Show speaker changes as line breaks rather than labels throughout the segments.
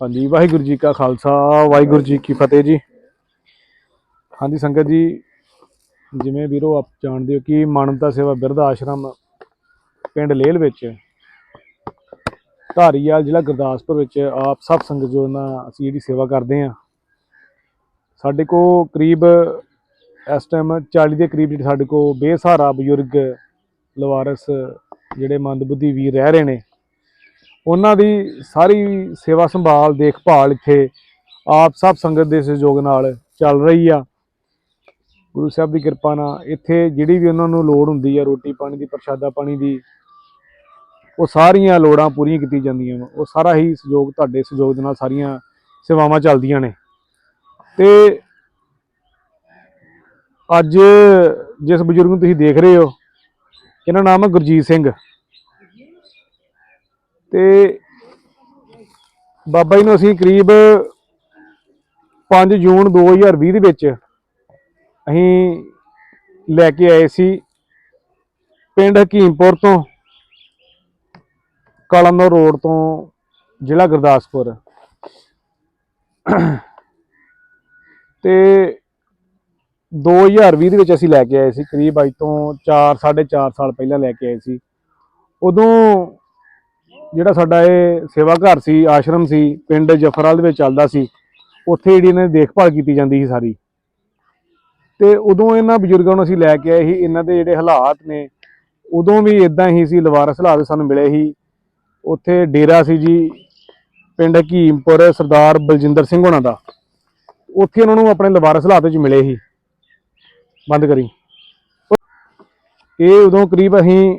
ਹਾਂਜੀ, ਵਾਹਿਗੁਰੂ ਜੀ ਕਾ ਖਾਲਸਾ, ਵਾਹਿਗੁਰੂ ਜੀ ਕੀ ਫਤਿਹ ਜੀ। ਹਾਂਜੀ, ਸੰਗਤ ਜੀ, ਜਿਵੇਂ ਵੀਰੋ ਆਪ ਜਾਣਦੇ ਹੋ ਕਿ ਮਾਨਵਤਾ ਸੇਵਾ ਬਿਰਧ ਆਸ਼ਰਮ ਪਿੰਡ ਲੇਲ ਵਿੱਚ, ਧਾਰੀਵਾਲ ਜ਼ਿਲ੍ਹਾ ਗੁਰਦਾਸਪੁਰ ਵਿੱਚ ਆਪ ਸਭ ਸੰਗਤ ਜੋ ਨਾ ਅਸੀਂ ਜਿਹੜੀ ਸੇਵਾ ਕਰਦੇ ਹਾਂ। ਸਾਡੇ ਕੋ ਕਰੀਬ ਇਸ ਟਾਈਮ 40 ਦੇ ਕਰੀਬ ਜਿਹੜੇ ਸਾਡੇ ਕੋਲ ਬੇਸਹਾਰਾ ਬਜ਼ੁਰਗ ਲਵਾਰਸ, ਜਿਹੜੇ ਮੰਦਬੁੱਧੀ ਵੀਰ ਰਹਿ ਰਹੇ ਨੇ, ਉਹਨਾਂ ਦੀ ਸਾਰੀ ਸੇਵਾ ਸੰਭਾਲ, ਦੇਖਭਾਲ ਇੱਥੇ ਆਪ ਸਭ ਸੰਗਤ ਦੇ ਸਹਿਯੋਗ ਨਾਲ ਚੱਲ ਰਹੀ ਆ। ਗੁਰੂ ਸਾਹਿਬ ਦੀ ਕਿਰਪਾ ਨਾਲ ਇੱਥੇ ਜਿਹੜੀ ਵੀ ਉਹਨਾਂ ਨੂੰ ਲੋੜ ਹੁੰਦੀ ਆ, ਰੋਟੀ ਪਾਣੀ ਦੀ, ਪ੍ਰਸ਼ਾਦਾ ਪਾਣੀ ਦੀ, ਉਹ ਸਾਰੀਆਂ ਲੋੜਾਂ ਪੂਰੀਆਂ ਕੀਤੀਆਂ ਜਾਂਦੀਆਂ ਵਾ। ਉਹ ਸਾਰਾ ਹੀ ਸਹਿਯੋਗ, ਤੁਹਾਡੇ ਸਹਿਯੋਗ ਦੇ ਨਾਲ ਸਾਰੀਆਂ ਸੇਵਾਵਾਂ ਚੱਲਦੀਆਂ ਨੇ। ਤੇ ਅੱਜ ਜਿਸ ਬਜ਼ੁਰਗ ਨੂੰ ਤੁਸੀਂ ਦੇਖ ਰਹੇ ਹੋ, ਇਹਨਾਂ ਨਾਮ ਹੈ ਗੁਰਜੀਤ ਸਿੰਘ। ਤੇ ਬਾਬਾ ਜੀ ਨੂੰ ਅਸੀਂ ਕਰੀਬ 5 ਜੂਨ 2020 ਦੇ ਵਿੱਚ ਅਸੀਂ ਲੈ ਕੇ ਆਏ ਸੀ ਪਿੰਡ ਹਕੀਮਪੁਰ ਤੋਂ ਕਲਮਨੌਰ ਰੋਡ ਤੋਂ ਜ਼ਿਲ੍ਹਾ ਗੁਰਦਾਸਪੁਰ। ਤੇ 2020 ਦੇ ਵਿੱਚ ਅਸੀਂ ਲੈ ਕੇ ਆਏ ਸੀ, ਕਰੀਬ ਅੱਜ ਤੋਂ 4 4.5 ਸਾਲ ਪਹਿਲਾਂ ਲੈ ਕੇ ਆਏ ਸੀ। ਉਦੋਂ ਜਿਹੜਾ ਸਾਡਾ ਇਹ ਸੇਵਾ ਘਰ ਸੀ, ਆਸ਼ਰਮ ਸੀ, ਪਿੰਡ ਜਫਰਾਲ ਦੇ ਵਿੱਚ ਚੱਲਦਾ ਸੀ, ਉੱਥੇ ਜਿਹੜੀ ਇਹਨਾਂ ਦੀ ਦੇਖਭਾਲ ਕੀਤੀ ਜਾਂਦੀ ਸੀ ਸਾਰੀ। ਤੇ ਉਦੋਂ ਇਹਨਾਂ ਬਜ਼ੁਰਗਾਂ ਨੂੰ ਅਸੀਂ ਲੈ ਕੇ ਆਏ ਸੀ, ਇਹਨਾਂ ਦੇ ਜਿਹੜੇ ਹਾਲਾਤ ਨੇ, ਉਦੋਂ ਵੀ ਇਦਾਂ ਹੀ ਸੀ, ਲਵਾਰਸ ਹਾਲਾਤ ਸਾਨੂੰ ਮਿਲੇ ਸੀ। ਉੱਥੇ ਡੇਰਾ ਸੀ ਜੀ, ਪਿੰਡ ਹਕੀਮਪੁਰ ਸਰਦਾਰ ਬਲਜਿੰਦਰ ਸਿੰਘ ਹੋਣਾ ਦਾ। ਉੱਥੇ ਉਹਨਾਂ ਨੂੰ ਆਪਣੇ ਲਵਾਰਸ ਹਾਲਾਤ ਵਿੱਚ ਮਿਲੇ ਸੀ। ਬੰਦ ਕਰੀ। ਇਹ ਉਦੋਂ ਕਰੀਬ ਅਸੀਂ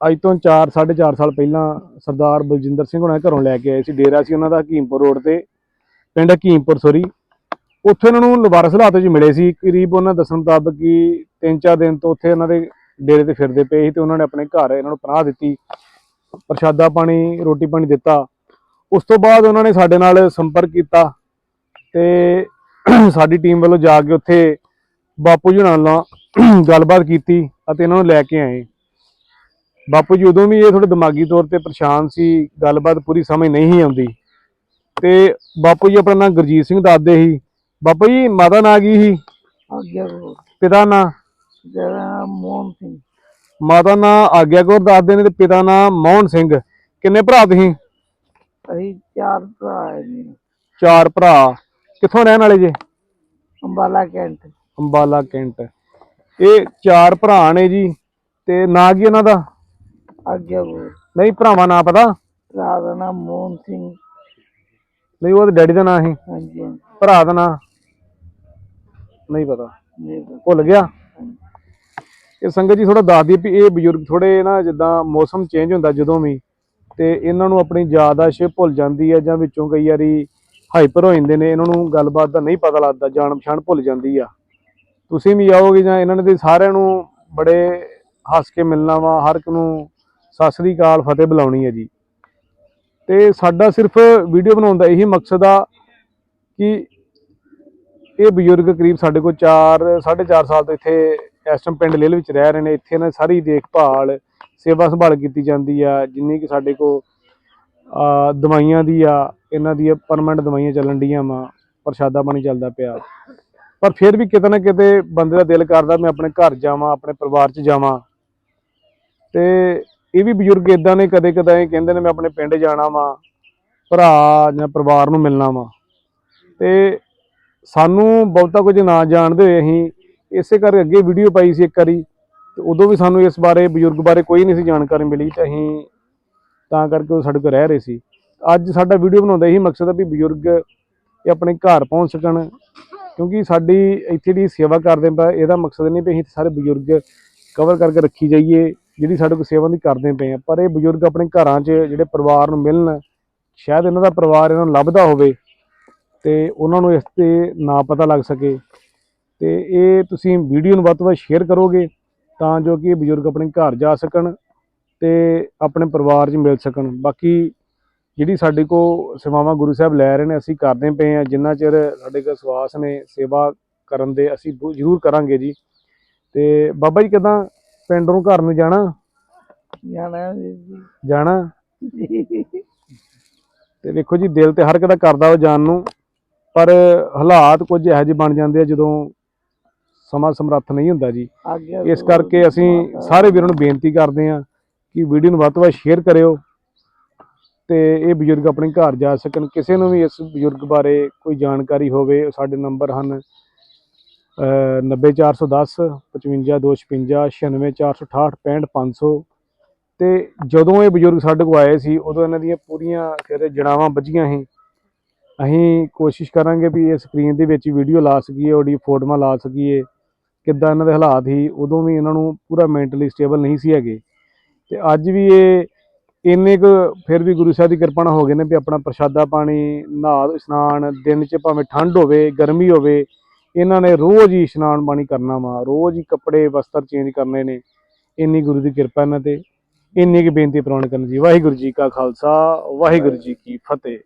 ਅੱਜ ਤੋਂ 4 4.5 ਸਾਲ ਪਹਿਲਾਂ ਸਰਦਾਰ ਬਲਜਿੰਦਰ ਸਿੰਘ ਹੋਣਾ ਘਰੋਂ ਲੈ ਕੇ ਆਏ ਸੀ। ਡੇਰਾ ਸੀ ਉਹਨਾਂ ਦਾ ਹਕੀਮਪੁਰ ਰੋਡ ਤੇ, ਪਿੰਡ ਹਕੀਮਪੁਰ, ਸੋਰੀ। ਉੱਥੇ ਉਹਨਾਂ ਨੂੰ ਲਵਾਰਸ ਹਾਲਾਤ ਵਿੱਚ ਮਿਲੇ ਸੀ। ਕਰੀਬ ਉਹਨਾਂ ਦੱਸਣ ਮੁਤਾਬਕ ਕਿ 3-4 ਦਿਨ ਤੋਂ ਉੱਥੇ ਉਹਨਾਂ ਦੇ ਡੇਰੇ ਤੇ ਫਿਰਦੇ ਪਏ ਸੀ ਤੇ ਉਹਨਾਂ ਨੇ ਆਪਣੇ ਘਰ ਇਹਨਾਂ ਨੂੰ ਪਨਾਹ ਦਿੱਤੀ, ਪ੍ਰਸ਼ਾਦਾ ਪਾਣੀ, ਰੋਟੀ ਪਾਣੀ ਦਿੱਤਾ। ਉਸ ਤੋਂ ਬਾਅਦ ਉਹਨਾਂ ਨੇ ਸਾਡੇ ਨਾਲ ਸੰਪਰਕ ਕੀਤਾ ਤੇ ਸਾਡੀ ਟੀਮ ਵੱਲੋਂ ਜਾ ਕੇ ਉੱਥੇ ਬਾਪੂ ਜੀ ਨਾਲ ਗੱਲਬਾਤ ਕੀਤੀ ਅਤੇ ਇਹਨਾਂ ਨੂੰ ਲੈ ਕੇ ਆਏ। ਬਾਪੂ ਜੀ ਉਦੋਂ ਵੀ ਇਹ ਥੋੜੇ ਦਿਮਾਗੀ ਤੌਰ ਤੇ ਪਰੇਸ਼ਾਨ ਸੀ ਗੱਲਬਾਤ ਪੂਰੀ ਸਮਝ ਨਹੀਂ ਆਉਂਦੀ। ਤੇ ਬਾਪੂ ਜੀ ਆਪਣਾ ਨਾਮ ਗੁਰਜੀਤ ਸਿੰਘ ਦੱਸਦੇ ਸੀ। ਬਾਪੂ ਜੀ ਮਾਤਾ ਨਾਂ ਕੀ ਸੀ? ਪਿਤਾ ਨਾਂ?
ਜਿਹੜਾ ਮੋਹਨ ਸਿੰਘ।
ਮਾਤਾ ਨਾਂ ਆਗਿਆ ਕੌਰ ਦੱਸਦੇ ਨੇ ਤੇ ਪਿਤਾ ਨਾਂ ਮੋਹਨ ਸਿੰਘ। ਕਿੰਨੇ ਭਰਾ ਤੁਸੀਂ?
ਅਸੀਂ ਚਾਰ ਭਰਾ ਹੈ ਜੀ
ਚਾਰ ਭਰਾ। ਕਿੱਥੋਂ ਰਹਿਣ ਵਾਲੇ ਜੇ?
ਅੰਬਾਲਾ ਕੈਂਟ।
ਅੰਬਾਲਾ ਕੈਂਟ। ਇਹ ਚਾਰ ਭਰਾ ਨੇ ਜੀ ਤੇ ਨਾਂ ਕੀ ਉਹਨਾਂ ਦਾ?
ਕੋ
ਨਹੀਂ ਭਰਾਵਾਂ ਨਾਂ ਪਤਾ?
ਭਰਾ ਦਾ ਨਾਮ ਮੋਹਨ ਸਿੰਘ।
ਨਹੀਂ ਉਹ ਡੈਡੀ ਦਾ ਨਾਂ ਸੀ।
ਹਾਂਜੀ ਹਾਂਜੀ,
ਭਰਾ ਦਾ ਨਾਂ? ਨਹੀਂ ਪਤਾ।
ਨਹੀਂ ਪਤਾ।
ਭੁੱਲ ਗਿਆ। ਇਹ ਸੰਗਤ ਜੀ ਥੋੜਾ ਦੱਸ ਦਈਏ ਵੀ ਇਹ ਬਜ਼ੁਰਗ ਥੋੜੇ ਨਾ ਜਿੱਦਾਂ ਮੌਸਮ ਚੇਂਜ ਹੁੰਦਾ ਜਦੋਂ ਵੀ ਤੇ ਇਹਨਾਂ ਨੂੰ ਆਪਣੀ ਯਾਦਾਸ਼ਤ ਭੁੱਲ ਜਾਂਦੀ ਹੈ ਜਾਂ ਵਿੱਚੋਂ ਕਈ ਵਾਰੀ ਹਾਈਪਰ ਹੋ ਜਾਂਦੇ ਨੇ ਇਹਨਾਂ ਨੂੰ ਗੱਲਬਾਤ ਦਾ ਨਹੀਂ ਪਤਾ ਲੱਗਦਾ ਜਾਣ ਪਛਾਣ ਭੁੱਲ ਜਾਂਦੀ ਆ। ਤੁਸੀਂ ਵੀ ਆਓਗੇ ਜਾਂ ਇਹਨਾਂ ਨੇ ਤੇ ਸਾਰਿਆਂ ਨੂੰ ਬੜੇ ਹੱਸ ਕੇ ਮਿਲਣਾ ਵਾ, ਹਰ ਇੱਕ ਨੂੰ ਸਤਿ ਸ੍ਰੀ ਅਕਾਲ, ਫਤਿਹ ਬੁਲਾਉਣੀ ਹੈ ਜੀ। ਤੇ ਸਾਡਾ ਸਿਰਫ ਵੀਡੀਓ ਬਣਾਉਣ ਦਾ ਇਹੀ ਮਕਸਦ ਆ ਕਿ ਇਹ ਬਜ਼ੁਰਗ ਕਰੀਬ ਸਾਡੇ ਕੋਲ 4 4.5 ਸਾਲ ਤੋਂ ਇੱਥੇ ਐਸਟਮ ਪਿੰਡ ਲੇਲ ਵਿੱਚ ਰਹਿ ਰਹੇ ਨੇ। ਇੱਥੇ ਇਹਨਾਂ ਦੀ ਸਾਰੀ ਦੇਖਭਾਲ, ਸੇਵਾ ਸੰਭਾਲ ਕੀਤੀ ਜਾਂਦੀ ਆ। ਜਿੰਨੀ ਕਿ ਸਾਡੇ ਕੋਲ ਦਵਾਈਆਂ ਦੀ ਆ, ਇਹਨਾਂ ਦੀ ਪਰਮਨੈਂਟ ਦਵਾਈਆਂ ਚੱਲਣ ਡੀਆਂ ਵਾ, ਪ੍ਰਸ਼ਾਦਾ ਪਾਣੀ ਚੱਲਦਾ ਪਿਆ। ਪਰ ਫਿਰ ਵੀ ਕਿਤੇ ਨਾ ਕਿਤੇ ਬੰਦੇ ਦਾ ਦਿਲ ਕਰਦਾ ਮੈਂ ਆਪਣੇ ਘਰ ਜਾਵਾਂ, ਆਪਣੇ ਪਰਿਵਾਰ 'ਚ ਜਾਵਾਂ। ਤੇ ਇਹ ਵੀ ਬਜ਼ੁਰਗ ਇਦਾਂ ਨੇ, ਕਦੇ ਕਦੇ ਕਹਿੰਦੇ ਨੇ ਮੈਂ ਆਪਣੇ ਪਿੰਡ ਜਾਣਾ ਵਾਂ, ਭਰਾ ਜਾਂ ਪਰਿਵਾਰ ਨੂੰ ਮਿਲਣਾ ਵਾਂ। ਤੇ ਸਾਨੂੰ ਬਹੁਤਾ ਕੁਝ ਨਾ ਜਾਣਦੇ ਹੋਏ ਅਸੀਂ ਇਸੇ ਕਰਕੇ ਅੱਗੇ ਵੀਡੀਓ ਪਾਈ ਸੀ ਇੱਕ ਵਾਰੀ, ਤੇ ਉਦੋਂ ਵੀ ਸਾਨੂੰ ਇਸ ਬਾਰੇ, ਬਜ਼ੁਰਗ ਬਾਰੇ ਕੋਈ ਨਹੀਂ ਸੀ ਜਾਣਕਾਰੀ ਮਿਲੀ, ਤੇ ਅਸੀਂ ਤਾਂ ਕਰਕੇ ਉਹ ਸਾਡੇ ਕੋਲ ਰਹਿ ਰਹੇ ਸੀ। ਅੱਜ ਸਾਡਾ ਵੀਡੀਓ ਬਣਾਉਣ ਦਾ ਇਹੀ ਮਕਸਦ ਹੈ ਵੀ ਬਜ਼ੁਰਗ ਇਹ ਆਪਣੇ ਘਰ ਪਹੁੰਚ ਸਕਣ ਕਿਉਂਕਿ ਸਾਡੀ ਇੱਥੇ ਦੀ ਸੇਵਾ ਕਰਦੇ ਪਏ, ਇਹਦਾ ਮਕਸਦ ਨਹੀਂ ਵੀ ਅਸੀਂ ਸਾਰੇ ਬਜ਼ੁਰਗ ਕਵਰ ਕਰਕੇ ਰੱਖੀ ਜਾਈਏ, ਜਿਹੜੀ ਸਾਡੇ ਕੋਲ ਸੇਵਾ ਦੀ ਕਰਦੇ ਪਏ ਆ। ਪਰ ਇਹ ਬਜ਼ੁਰਗ ਆਪਣੇ ਘਰਾਂ 'ਚ ਜਿਹੜੇ ਪਰਿਵਾਰ ਨੂੰ ਮਿਲਣ, ਸ਼ਾਇਦ ਇਹਨਾਂ ਦਾ ਪਰਿਵਾਰ ਇਹਨਾਂ ਨੂੰ ਲੱਭਦਾ ਹੋਵੇ ਤੇ ਉਹਨਾਂ ਨੂੰ ਇਸ ਤੇ ਨਾ ਪਤਾ ਲੱਗ ਸਕੇ। ਤੇ ਇਹ ਤੁਸੀਂ ਵੀਡੀਓ ਨੂੰ ਵੱਧ ਤੋਂ ਵੱਧ ਸ਼ੇਅਰ ਕਰੋਗੇ ਤਾਂ ਜੋ ਕਿ ਬਜ਼ੁਰਗ ਆਪਣੇ ਘਰ ਜਾ ਸਕਣ ਤੇ ਆਪਣੇ ਪਰਿਵਾਰ 'ਚ ਮਿਲ ਸਕਣ। ਬਾਕੀ ਜਿਹੜੀ ਸਾਡੇ ਕੋ ਸੇਵਾਵਾਂ ਗੁਰੂ ਸਾਹਿਬ ਲੈ ਰਹੇ ਨੇ ਅਸੀਂ ਕਰਦੇ ਪਏ ਆ ਜਿੰਨਾ ਚਿਰ ਸਾਡੇ ਕੋਲ ਸਵਾਸ ਨੇ ਸੇਵਾ ਕਰਨ ਦੇ ਅਸੀਂ ਜ਼ਰੂਰ ਕਰਾਂਗੇ ਜੀ। ਤੇ ਬਾਬਾ ਜੀ ਕਿਦਾਂ ਪਿੰਡ ਨੂੰ ਘਰ ਨੂੰ ਜਾਣਾ?
ਜਾਣਾ
ਜਾਣਾ? ਤੇ ਵੇਖੋ ਜੀ ਦਿਲ ਤੇ ਹਰ ਇੱਕ ਦਾ ਕਰਦਾ ਉਹ ਜਾਣ ਨੂੰ। ਪਰ ਹਾਲਾਤ ਕੁਝ ਇਹੋ ਜਿਹੇ ਬਣ ਜਾਂਦੇ ਆ ਜਦੋਂ ਸਮਾਂ ਸਮਰੱਥ ਨਹੀਂ ਹੁੰਦਾ ਜੀ। ਇਸ ਕਰਕੇ ਅਸੀਂ ਸਾਰੇ ਵੀਰਾਂ ਨੂੰ ਬੇਨਤੀ ਕਰਦੇ ਹਾਂ ਕਿ ਵੀਡੀਓ ਨੂੰ ਵੱਧ ਤੋਂ ਵੱਧ ਸ਼ੇਅਰ ਕਰਿਓ। ਤੇ ਇਹ ਬਜ਼ੁਰਗ ਆਪਣੇ ਘਰ ਜਾ ਸਕਣ। ਕਿਸੇ ਨੂੰ ਵੀ ਇਸ ਬਜ਼ੁਰਗ ਬਾਰੇ ਕੋਈ ਜਾਣਕਾਰੀ ਹੋਵੇ, ਸਾਡੇ ਨੰਬਰ ਹਨ, ਅਹ 90410 55256 96468 65500 ਤੇ ਜਦੋਂ ਇਹ ਬਜ਼ੁਰਗ ਸਾਡੇ ਕੋਲ ਆਏ ਸੀ, ਉਦੋਂ ਇਹਨਾਂ ਦੀਆਂ ਪੂਰੀਆਂ ਕਹਿੰਦੇ ਜੜਾਵਾਂ ਵੱਜੀਆਂ ਸੀ। ਅਸੀਂ ਕੋਸ਼ਿਸ਼ ਕਰਾਂਗੇ ਵੀ ਇਹ ਸਕਰੀਨ ਦੇ ਵਿੱਚ ਵੀਡੀਓ ਲਾ ਸਕੀਏ, ਉਹਦੀ ਫੋਟੋਆਂ ਲਾ ਸਕੀਏ, ਕਿੱਦਾਂ ਇਹਨਾਂ ਦੇ ਹਾਲਾਤ ਸੀ। ਉਦੋਂ ਵੀ ਇਹਨਾਂ ਨੂੰ ਪੂਰਾ ਮੈਂਟਲੀ ਸਟੇਬਲ ਨਹੀਂ ਸੀ ਹੈਗੇ। ਤੇ ਅੱਜ ਵੀ ਇਹ ਇੰਨੇ ਕੁ ਫਿਰ ਵੀ ਗੁਰੂ ਸਾਹਿਬ ਦੀ ਕਿਰਪਾ ਨਾਲ ਹੋ ਗਏ ਨੇ ਵੀ ਆਪਣਾ ਪ੍ਰਸ਼ਾਦਾ ਪਾਣੀ, ਨਹਾ ਇਸ਼ਨਾਨ, ਦਿਨ 'ਚ ਭਾਵੇਂ ਠੰਡ ਹੋਵੇ, ਗਰਮੀ ਹੋਵੇ, ਇਹਨਾਂ ਨੇ ਰੋਜ਼ ਹੀ ਇਸ਼ਨਾਨ ਪਾਣੀ ਕਰਨਾ ਵਾ, ਰੋਜ਼ ਹੀ ਕੱਪੜੇ, ਵਸਤਰ ਚੇਂਜ ਕਰਨੇ ਨੇ, ਇੰਨੀ ਗੁਰੂ ਦੀ ਕਿਰਪਾ ਇਹਨਾਂ ਤੇ, ਇੰਨੀ ਕੁ ਬੇਨਤੀ ਪ੍ਰਵਾਨ ਕਰਨ ਜੀ ਵਾਹਿਗੁਰੂ ਜੀ ਕਾ ਖਾਲਸਾ, ਵਾਹਿਗੁਰੂ ਜੀ ਕੀ ਫਤਿਹ।